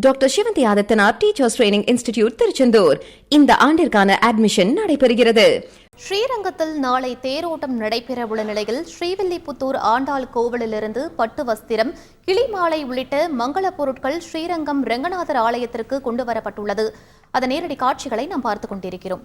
Doctor Sivanthi Adithanar teachers training institute Tiruchendur இந்த ஆண்டிற்கான admission நடைபெறுகிறது. ஸ்ரீரங்கத்தில் நாளை தேரோட்டம் நடைபெறவுள்ள நிலையில் ஸ்ரீவில்லிபுத்தூர் ஆண்டாள் கோவிலிலிருந்து பட்டு வஸ்திரம் கிளிமாலை உள்ளிட்ட மங்கள பொருட்கள் ஸ்ரீரங்கம் ரெங்கநாதர் ஆலயத்திற்கு கொண்டு வரப்பட்டுள்ளது. அதன் நேரடி காட்சிகளை நாம் பார்த்துக் கொண்டிருக்கிறோம்.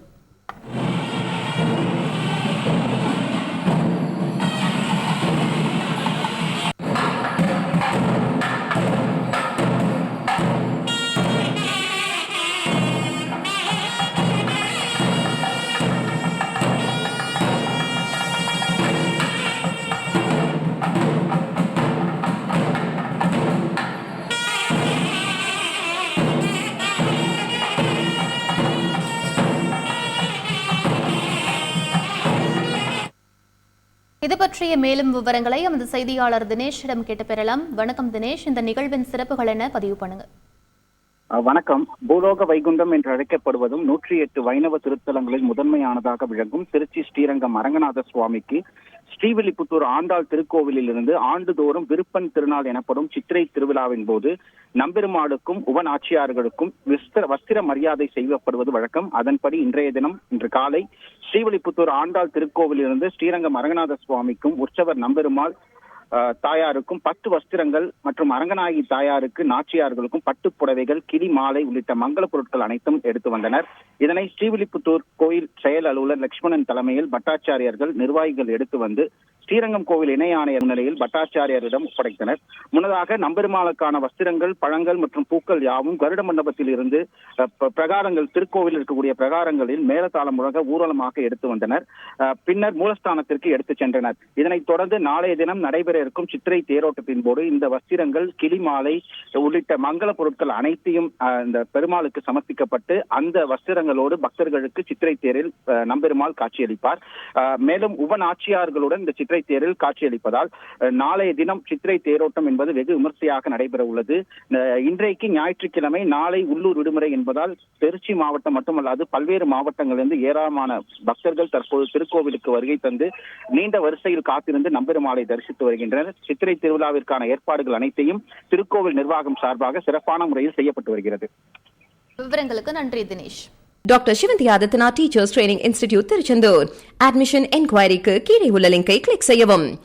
இது பற்றிய மேலும் விவரங்களை எமது செய்தியாளர் தினேஷிடம் கேட்டு பெறலாம். வணக்கம் தினேஷ். இந்த நிகழ்வின் சிறப்புகள் என பதிவு பண்ணுங்க. வணக்கம். பூலோக வைகுண்டம் என்று அழைக்கப்படுவதும் நூற்றி எட்டு வைணவ திருத்தலங்களில் முதன்மையானதாக விளங்கும் திருச்சி ஸ்ரீரங்கம் அரங்கநாத சுவாமிக்கு ஸ்ரீவில்லிபுத்தூர் ஆண்டாள் திருக்கோவிலில் இருந்து ஆண்டுதோறும் விருப்பன் திருநாள் எனப்படும் சித்திரை திருவிழாவின் போது நம்பெருமாளுக்கும் உபநாச்சியார்களுக்கும் விஸ்திர வஸ்திர மரியாதை செய்யப்படுவது வழக்கம். அதன்படி இன்றைய தினம் இன்று காலை ஸ்ரீவில்லிபுத்தூர் ஆண்டாள் திருக்கோவிலிருந்து ஸ்ரீரங்கம் அரங்கநாத சுவாமிக்கும் உற்சவர் நம்பெருமாள் தாயாருக்கும் பட்டு வஸ்திரங்கள் மற்றும் அரங்கநாயகி தாயாருக்கு நாச்சியார்களுக்கும் பட்டு புடவைகள் கிளி மாலை உள்ளிட்ட மங்கள பொருட்கள் அனைத்தும் எடுத்து வந்தனர். இதனை ஸ்ரீவில்லிபுத்தூர் கோயில் செயல் அலுவலர் லட்சுமணன் தலைமையில் பட்டாச்சாரியார்கள் நிர்வாகிகள் எடுத்து வந்து ஸ்ரீரங்கம் கோவில் இணை ஆணையர் நிலையில் பட்டாச்சாரியரிடம் ஒப்படைத்தனர். முன்னதாக நம்பெருமாளுக்கான வஸ்திரங்கள் பழங்கள் மற்றும் பூக்கள் யாவும் கருட மண்டபத்தில் இருந்து பிரகாரங்கள் திருக்கோவில் இருக்கக்கூடிய பிரகாரங்களில் மேலதாளம் முழங்க ஊர்வலமாக எடுத்து வந்தனர். பின்னர் மூலஸ்தானத்திற்கு எடுத்துச் சென்றனர். இதனைத் தொடர்ந்து நாளைய தினம் நடைபெற இருக்கும் சித்திரை தேரோட்டத்தின் போது இந்த வஸ்திரங்கள் கிளி மாலை உள்ளிட்ட மங்கள பொருட்கள் அனைத்தையும் இந்த பெருமாளுக்கு சமர்ப்பிக்கப்பட்டு அந்த வஸ்திரங்களோடு பக்தர்களுக்கு சித்திரை தேரில் நம்பெருமாள் காட்சியளிப்பார். அஹ், மேலும் உபநாச்சியார்களுடன் இந்த சித்திரை சித்திரை தேரில் காட்சியளிப்பதால் நாளைய தினம் சித்திரை தேரோட்டம் என்பது வெகு விமர்சையாக நடைபெற உள்ளது இன்றைக்கு ஞாயிற்றுக்கிழமை நாளை உள்ளூர் விடுமுறை என்பதால் திருச்சி மாவட்டம் மட்டுமல்லாது பல்வேறு மாவட்டங்களிலிருந்து ஏராளமான பக்தர்கள் தற்போது திருக்கோவிலுக்கு வருகை தந்து நீண்ட வரிசையில் காத்திருந்து நம்பெருமாளை தரிசித்து வருகின்றனர். சித்திரை திருவிழாவிற்கான ஏற்பாடுகள் அனைத்தையும் திருக்கோவில் நிர்வாகம் சார்பாக சிறப்பான முறையில் செய்யப்பட்டு வருகிறது. விவரங்களுக்கு நன்றி Dinesh. Doctor Sivanthi Adithanar teachers training institute Tiruchendur admission என்கொயரிக்கு கீழே உள்ள லிங்கை கிளிக் செய்யவும்.